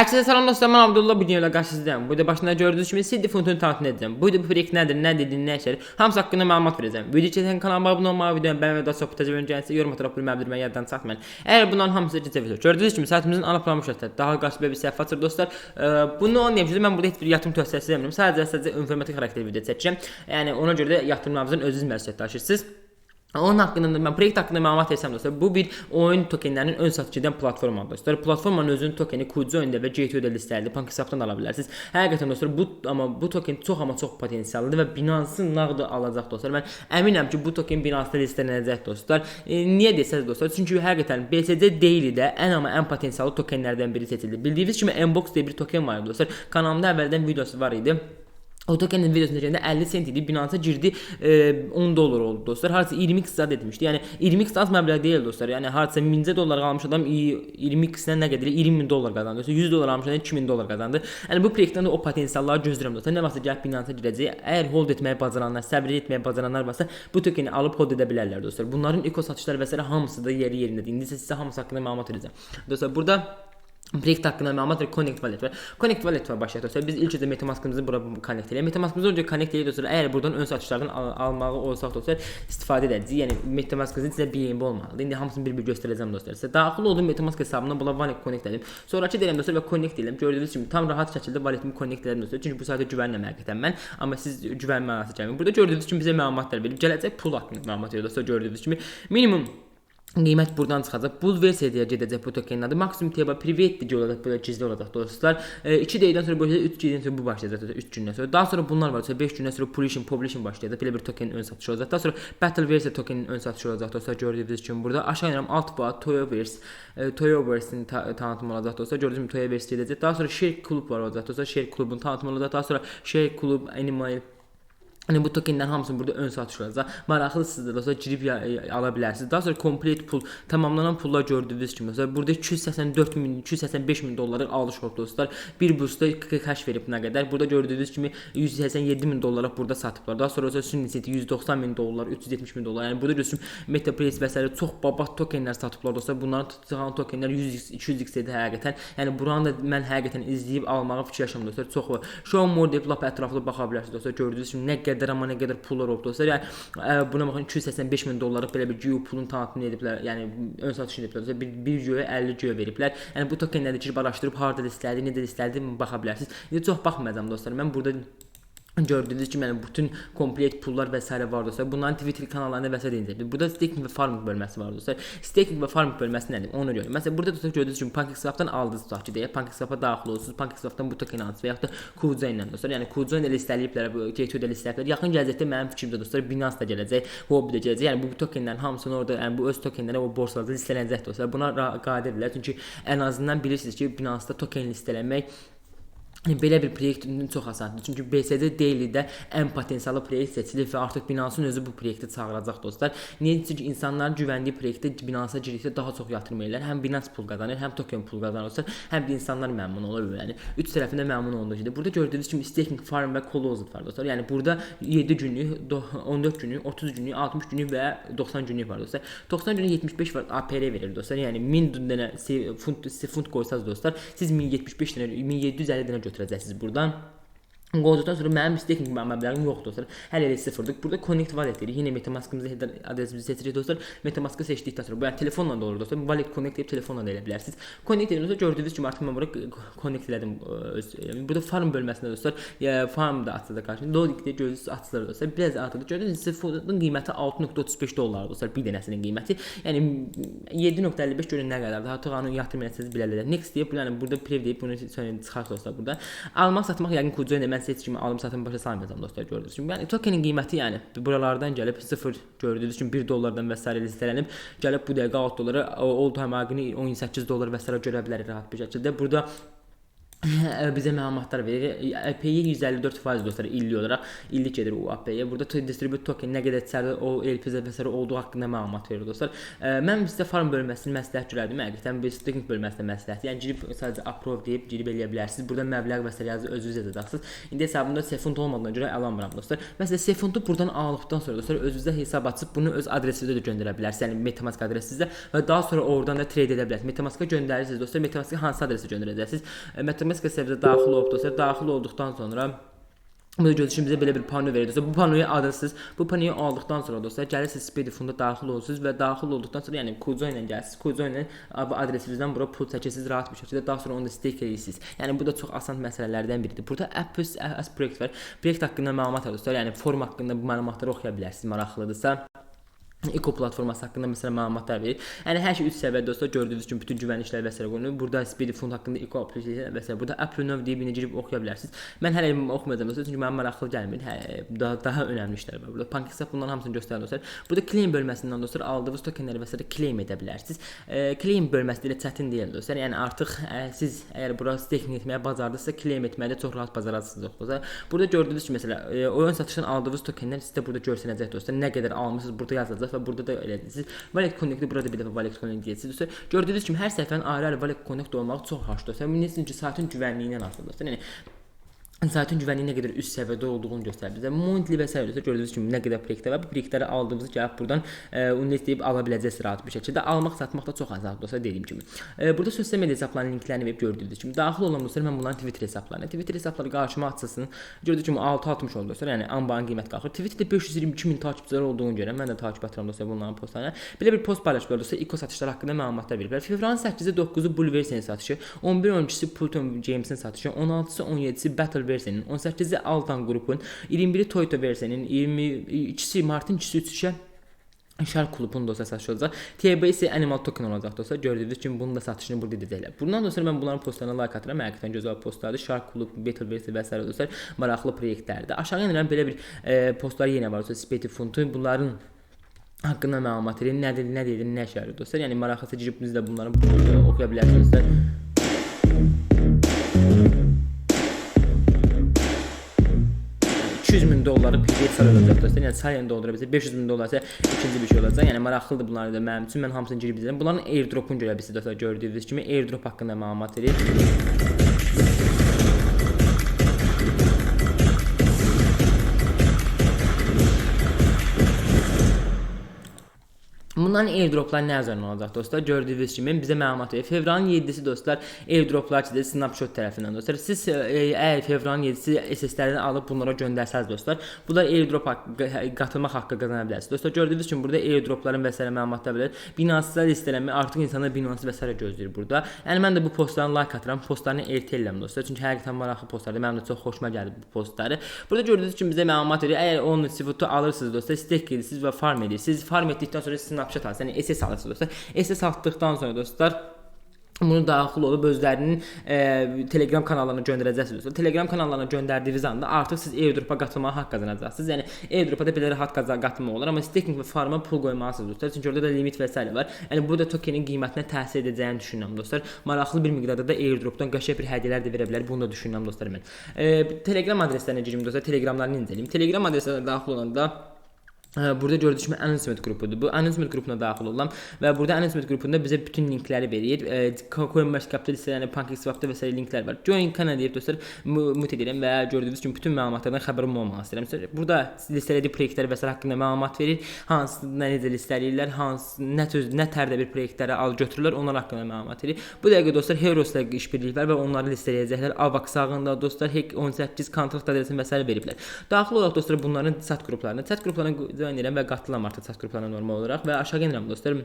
Herkese selam dostlar, ben Abdullah bu videoyla karşınızdayım. Burada başında gördüğünüz gibi CD fontunu tanıtım edeceğim. Bu bu proyekt nedir, ne dediğini, ne işler, hamısı hakkında məlumat vereceğim. Video için kanalıma abone olmayı, videoyu beğenmeyi ve sohbet etmeyi unutmayın. Yorum atıp bilmem bilmem yerden satmayın. Eğer bunların hamısı video. Gördüğünüz gibi saytımızın ana planı şərtlər. Daha qarşı bir səhifə açır dostlar. Ee, bunu anlayabilirsiniz. Ben burada heç bir yatırım tövsiyəsi vermirəm. Sadəcə sadəcə informativ xarakterli video çəkəcəm. Yəni ona görə də yatırımlarınızın özünüz məsuliyyət daşıyırsınız. Onun hakkında da ben proyekt hakkında məlumat versəm dostlar, bu bir oyun tokenlərinin ön satıcı edən platformadır dostlar. Platformanın özünün tokeni Kucoin'də və G2'də listəlidir. PancakeSwap'dan ala bilərsiniz. Həqiqətən dostlar bu amma bu token çox amma çox potensiallıdır və Binance-ın nağdı alacaq dostlar. Mən əminəm ki, bu token Binance-da listelənəcək dostlar. E, niyə desəz dostlar? Çünki həqiqətən BSC Daily-də ən amma ən potensiallı tokenlərdən biri seçildi. Bildiyiniz kimi Mbox diye bir token var dostlar. Kanalımda əvvəldən videosu var idi. Tokenin videosunu çəkəndə 50 sent idi. Binance girdi e, 10 dollar oldu dostlar. Harca 20 zat etmişdi. Yəni 20 az məbləğ deyil dostlar. Yəni harca 1000 dollar almış adam 20 x-dən nə qədər 20 min dollar qazandı. Dostlar 100 dollar almış adam 2000 dollar qazandı. Yəni bu proyektdən də o potensialları gözləyirəm dostlar. Nə vaxtsa gəlib Binance girəcək. Əgər hold etməyi bacaranlar, səbr etməyi bacaranlar varsa bu tokeni alıb hold edə bilərlər dostlar. Bunların eko satışları və s. hamısı da yeri yerindədir. İndi isə sizə hamısı haqqında məlumat verəcəm. Dostlar burada Projekt hakkında məlumat və Connect Wallet var. Connect Wallet var başlayaq dostlar. Biz ilk öncə MetaMask-ımızı bura connect edək. MetaMask-ımızı önce connect edək dostlar. Əgər buradan ön satışlardan al almağı olsaq dostlar, istifadə edəcəyik. Yəni MetaMask-ınızın sizə yeni olmalıdır. İndi hamısını bir-bir göstərəcəm dostlar. Sizə daxil oldum MetaMask hesabına bula Wallet connect edim. Sonrakı deyirəm dostlar və connect edirəm. Gördüyünüz kimi tam rahat şəkildə walletimi connect edirəm dostlar. Çünki bu sayda güvənirəm həqiqətən mən. Amma siz güvənmə gəlməyin. Burada gördüyünüz kimi bizə məlumatlar verir. Gələcək pul haqqında məlumat verir dostlar. Gördüyünüz kimi minimum Qiymət buradan çıxacaq. Bu versiyaya gedəcək bu tokenin adı. Maksimum teba private video olacaq, belə gizli olacaq dostlar. 2 dəqiqədən sonra böyle 3 dəqiqədən sonra bu başlayacaq dostlar. 3 gündən sonra. Daha sonra bunlar var. 5 gündən sonra publishing, publishing başlayacaq. Belə bir tokenin ön satışı olacaq. Daha sonra battle versiya tokenin ön satışı olacaq dostlar. Gördüyünüz kimi burada aşağı inirəm alt bağ Toyoverse, e, Toyoverse-in ta tanıtımı olacaq dostlar. Gördüyünüz kimi Toyoverse gedəcək. Daha sonra Share Club var olacaq dostlar. Share Club'un tanıtımı olacaq. Daha sonra Share Club Animal Hani bu tokenlerin hamısını burada ön satış olacaq. Maraqlısınız da dostlar girib ya- ya- ala bilərsiniz. Daha sonra complete pul tamamlanan pullar gördüyünüz kimi dostlar burada 284 min 285 min dolları alış oldu dostlar. Bir boostda cash verib nə qədər? Burada gördüyünüz kimi 187 min dollara burada satıblar. Daha sonra isə Sunicity 190 min dollar, 370 min dollar. Yəni burada görürsün MetaPlace və s. çox babat tokenlər satıblar dostlar. Bunların tutulan tokenlər 100 200x idi həqiqətən. Yəni buranı da mən həqiqətən izləyib almağı fikirləşirəm dostlar. Çox var. Show more dev lap ətraflı baxa bilərsiniz dostlar. Gördüyünüz kimi nə qədər amma nə qədər pullar oldu dostlar. Yəni ə, buna baxın 285 min dollarlıq belə bir GU pulun tanıtımını ediblər. Yəni ön satışını ediblər. Dostlar. Bir, bir GU 50 GU veriblər. Yəni bu tokenləri girib araşdırıb harda listələdi, necə listələdi baxa bilərsiniz. İndi çox baxmayacağam dostlar. Mən burada Gördüğünüz gibi yani bütün komplet pullar vesaire var dostlar. Bunların Twitter kanallarında vesaire deyəcək. Burada staking ve farming bölməsi var dostlar. Staking ve farming bölməsi nədir? Onu görün. Mesela burada dostlar gördüyünüz gibi PancakeSwap'tan aldınız tutaq ki deyə PancakeSwap'a daxil olursunuz. PancakeSwap'tan bu tokeni alırsınız və yaxud da Kucoin ilə dostlar. Yəni Kucoin ilə listeləyiblər, bu G2-də listeləyiblər. Yaxın gələcəkdə mənim fikrimdə dostlar Binance da gələcək, Huobi də gələcək. Yəni bu tokenlərin hamısını orada, yəni bu öz tokenləri o borsalarda listelənəcək dostlar. Buna qadirdirlər. Çünki ən azından bilirsiniz ki, Binance-da token listələmək Yəni belə bir proyektin çox asandır. Çünki BSD Daily-də ən potensiallı proyekt seçilib və artıq Binance-ın özü bu proyekti çağıracaq dostlar. Niyə? Çünki insanların güvəndiyi proyektə Binance-a girdikdə daha çox yatırım edirlər. Həm Binance pul qazanır, həm token pul qazanırsa, həm də insanlar məmnun olur. Yəni üç tərəfində məmnun olduğu şeydir. Burada gördüyünüz kimi staking farm və closed var dostlar. Yəni burada 7 günlük, do- 14 günlük, 30 günlük, 60 günlük və 90 günlük var dostlar. 90 günlük 75 var APR verir dostlar. Yəni 1000 dənə funt funt qoysanız dostlar, siz 1075 dənə 1750 dənə götürəcəksiniz buradan. Qoyduqdan sonra mənim staking məbləğim yoxdur dostlar. Hələ elə sıfırdır. Burada connect wallet deyirik. Yenə MetaMask-ımızı adresimizi seçirik dostlar. MetaMask-ı seçdikdən sonra bu yəni telefonla da olur dostlar. Wallet connect edib telefonla da elə bilərsiniz. Connect dostlar. Gördüyünüz kimi artıq mən bura connect elədim. Öz, yəni burada farm bölməsində dostlar, ya farm da açıldı qarşınızda. Logic deyə gördüyünüz açılır dostlar. Biraz artıq gördüyünüz kimi fondun qiyməti 6.35 dollar dostlar. Bir dənəsinin qiyməti. Yəni 7.55 görün nə qədərdir. Artıq onu yatırım etsəniz bilərlər. Next deyib yəni burada prev deyib bunu sonra çıxar dostlar burada. Almaq satmaq yəqin Kucoin mən seç kimi alım satım başa salmayacağam dostlar gördüyünüz kimi. Yəni tokenin qiyməti yəni buralardan gəlib 0 gördüyünüz kimi 1 dollardan və s. listelənib gəlib bu dəqiqə 6 dollara o- old hamagini 18 dollar və s. görə bilərik rahat bir şəkildə. Burada bizə məlumatlar verir. API 154% dostlar illik olaraq illik gedir o API-yə. Burada distribute token nə qədər içəridə o LPZ və s. olduğu haqqında məlumat verir dostlar. Ə, Mən sizə farm bölməsini məsləhət görərdim. Həqiqətən bir staking bölməsində məsləhət. Yəni girib sadəcə approve deyib girib eləyə bilərsiniz. Burada məbləğ və s. yazı özünüz yazacaqsınız. İndi hesabımda sefund olmadığına görə əl almıram dostlar. Məsələn, sefundu buradan aldıqdan sonra dostlar özünüzə hesab açıb bunu öz adresinizə də göndərə bilərsiniz. Yəni MetaMask adresinizə və daha sonra oradan da trade edə bilərsiniz. MetaMask-a göndərirsiniz dostlar. MetaMask-a hansı adresə göndərəcəksiniz? Ə, MetaMask serverə daxil olub dostlar. Daxil olduqdan sonra Bu bizə belə bir pano verir. Dostlar bu panoyu alırsınız. Bu panoyu aldıqdan sonra dostlar gəlirsiniz Speedfunda daxil olursunuz və daxil olduqdan sonra yəni Kuzo ilə gəlirsiniz. Kuzo ilə bu adresinizdən bura pul çəkirsiniz rahat bir şəkildə. Daha sonra onu da stake edirsiniz. Yəni bu da çox asan məsələlərdən biridir. Burada Apps as proyekt var. Proyekt haqqında məlumat var dostlar. Yəni form haqqında bu məlumatları oxuya bilərsiniz maraqlıdırsa. Eco platforması haqqında məsələn məlumatlar verir. Yəni hər şey 3 səviyyədə dostlar gördüyünüz kimi bütün güvənliklər və s. qoyulur. Burada Speed Fund haqqında Eco application və s. burada Apple Nov deyib indi girib oxuya bilərsiniz. Mən hələ oxumayacağam dostlar çünki mənim maraqlı gəlmir. Hə, daha daha önəmli işlər var burada. PancakeSwap bunların hamısını göstərir dostlar. Burada claim bölməsindən dostlar aldığınız tokenləri və s. claim edə bilərsiniz. E, claim bölməsi də çətin deyil dostlar. Yəni artıq ə, siz əgər bura staking etməyə bacardıqsa claim etməyə də çox rahat bacarasınız dostlar. Burada gördüyünüz kimi məsələn e, oyun satışdan aldığınız tokenlər sizdə burada göstərəcək dostlar. Nə qədər almısınız burada yazılacaq və burada da elədiniz. Wallet Connect-i burada bir dəfə Wallet Connect deyəcəksiniz. Dostlar, gördüyünüz kimi hər səhifənin ayrı-ayrı Wallet Connect olmağı çox xoşdur. Dostlar, bu necə saytın güvənliyindən asılıdır. Yəni Saytın güvənliyi nə qədər üst səviyyədə olduğunu göstərir bizə. Monthly və s. isə gördüyünüz kimi nə qədər proyektlər var. Bu proyektləri aldığınızı gəlib buradan e, unlet deyib ala biləcəksiniz rahat bir şəkildə. Almaq, satmaq da çox asandır dostlar dediyim kimi. E, burada sosial media hesablarının linklərini verib gördüyünüz kimi daxil olan dostlar mən bunların Twitter hesablarına. Twitter hesabları qarşıma açılsın. Gördüyünüz kimi 660 oldu dostlar. Yəni anbarın qiymət qalxır. Twitterdə 522 min takipçiləri olduğunu görürəm. Mən də takip edirəm dostlar bunların postlarını. Belə bir post paylaşıblar dostlar. Eco satışları haqqında məlumatlar veriblər. Fevralın 8-i 9-u Bull versiyanın satışı, 11-12-si Pluton James'in satışı, 16-sı 17-si Battle versiyanın, 18-i Altan qrupun, 21-i Toyota versiyanın, 22-si Martın 2-si 3-ü Shark klubunun da satışı olacaq. TB isə Animal Token olacaq dostlar. Gördüyünüz kimi bunun da satışını burada edəcəklər. Bundan da sonra mən bunların postlarına like atıram. Həqiqətən gözəl postlardır. Shark klub, Battleverse və s. dostlar maraqlı layihələrdir. Aşağı enirəm belə bir e, postlar yenə var. Speti Funtun bunların haqqında məlumat verin. Nədir, nə deyir, nə şəhəri dostlar. Yəni maraqlısı girib biz də bunları oxuya bilərsiniz dostlar. 200 min dolları PDF sarılacaq dostlar. Yəni sayən doldura bilsə 500 min dollar isə ikinci bir şey olacaq. Yəni maraqlıdır bunlar da mənim üçün. Mən hamısını girib izlədim. Bunların airdropunu görə bilsiniz dostlar. Gördüyünüz kimi airdrop haqqında məlumat verir. Bunların airdroplar nə üzərinə olacaq dostlar? Gördüyünüz kimi bizə məlumat verir. Fevralın 7-si dostlar airdroplar çizilir Snapshot tərəfindən dostlar. Siz e, əgər fevralın 7-si SS-lərini alıb bunlara göndərsəz dostlar, bu da airdrop qatılmaq haqqı qazana bilərsiniz. Dostlar gördüyünüz kimi burada airdropların və s. məlumatlar bilir. Binance listələmə artıq insanlar Binance və s. gözləyir burada. Yəni mən də bu postların like atıram, postlarını erteləyirəm dostlar. Çünki həqiqətən maraqlı postlardır. Mənim də çox xoşuma gəlir bu postları. Burada gördüyünüz kimi bizə məlumat verir. Əgər onun sifutu alırsınız dostlar, stake edirsiniz və farm edirsiniz. Farm etdikdən sonra sizin Snapchat alırsınız. Yəni SS alırsınız dostlar. SS atdıqdan sonra dostlar bunu daxil olub özlərinin e, Telegram kanallarına göndərəcəksiniz. Telegram kanallarına göndərdiyiniz anda artıq siz airdropa qatılmağa haqq qazanacaqsınız. Yəni airdropa da belə rahat qatılma olur, amma staking və farma pul qoymalısınız dostlar. Çünki orada da limit və s. var. Yəni bu da tokenin qiymətinə təsir edəcəyini düşünürəm dostlar. Maraqlı bir miqdarda da airdropdan qəşəng bir hədiyyələr də verə bilər. Bunu da düşünürəm dostlar mən. E, Telegram adreslərinə girim dostlar. Telegramlarını incələyim. Telegram adreslərinə daxil olanda Burada gördüyünüz kimi announcement qrupudur. Bu announcement qrupuna daxil olam və burada announcement qrupunda bizə bütün linkləri verir. CoinMarketCap-da yəni PancakeSwap-da və s. linklər var. Join kana deyib dostlar mut edirəm və gördüyünüz kimi bütün məlumatlardan xəbərim olmaq istəyirəm. Burada listələdiyi proyektlər və s. haqqında məlumat verir. Hansı nə necə listeləyirlər, hansı nə söz nə tərdə bir proyektləri al götürürlər, onlar haqqında məlumat verir. Bu dəqiqə dostlar Heroes-la işbirliyi var və onları listeləyəcəklər. Avax sağında dostlar Hack 18 kontrakt adresini və s. veriblər. Daxil olaraq dostlar bunların chat qruplarına, chat qruplarına join edirəm və qatılam artıq chat qruplarına normal olaraq və aşağı enirəm dostlar.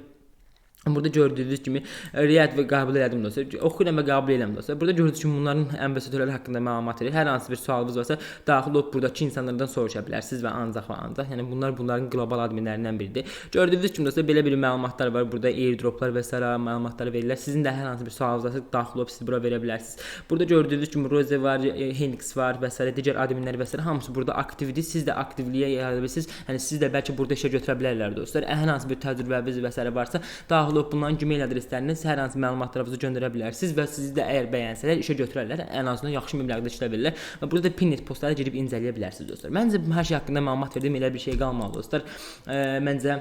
Burada gördüyünüz kimi riayət və qəbul elədim dostlar. Oxuyuram və qəbul edirəm dostlar. Burada gördüyünüz kimi bunların ambasadorları haqqında məlumat verir. Hər hansı bir sualınız varsa daxil olub buradakı insanlardan soruşa bilərsiniz və ancaq və ancaq. Yəni bunlar bunların qlobal adminlərindən biridir. Gördüyünüz kimi dostlar belə bir məlumatlar var. Burada airdroplar və s. məlumatlar verirlər. Sizin də hər hansı bir sualınız varsa daxil olub siz bura verə bilərsiniz. Burada gördüyünüz kimi Rose var, Henix var və s. digər adminlər və s. hamısı burada aktivdir. Siz də aktivliyə yarada bilirsiniz. Yəni siz də bəlkə burada işə götürə bilərlər dostlar. Hər hansı bir təcrübəniz və s. varsa daxil Outlook bunların Gmail adreslərindən sizə hər hansı məlumatlarınızı göndərə bilərsiniz və sizi də əgər bəyənsələr işə götürərlər, ən azından yaxşı məbləğdə işlə verirlər və burada da Pinnet postlara girib incələyə bilərsiniz dostlar. Məncə hər şey haqqında məlumat verdim, elə bir şey qalmadı dostlar. E, məncə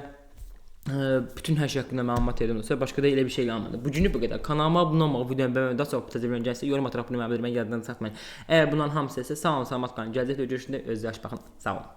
Ə, bütün hər şey haqqında məlumat dostlar. Başqa da elə bir şey qalmadı. Bu günü bu qədər. Kanalıma abunə olmağı, videonu bəyənməyi, daha çox təcrübə öyrənəcəksiniz. Yorum ataraq bunu məlumat verməyi yaddan çıxartmayın. Əgər bundan hamısı isə sağ olun, salamat qalın. Gələcəkdə görüşəndə özünüzə yaxşı baxın. Sağ olun.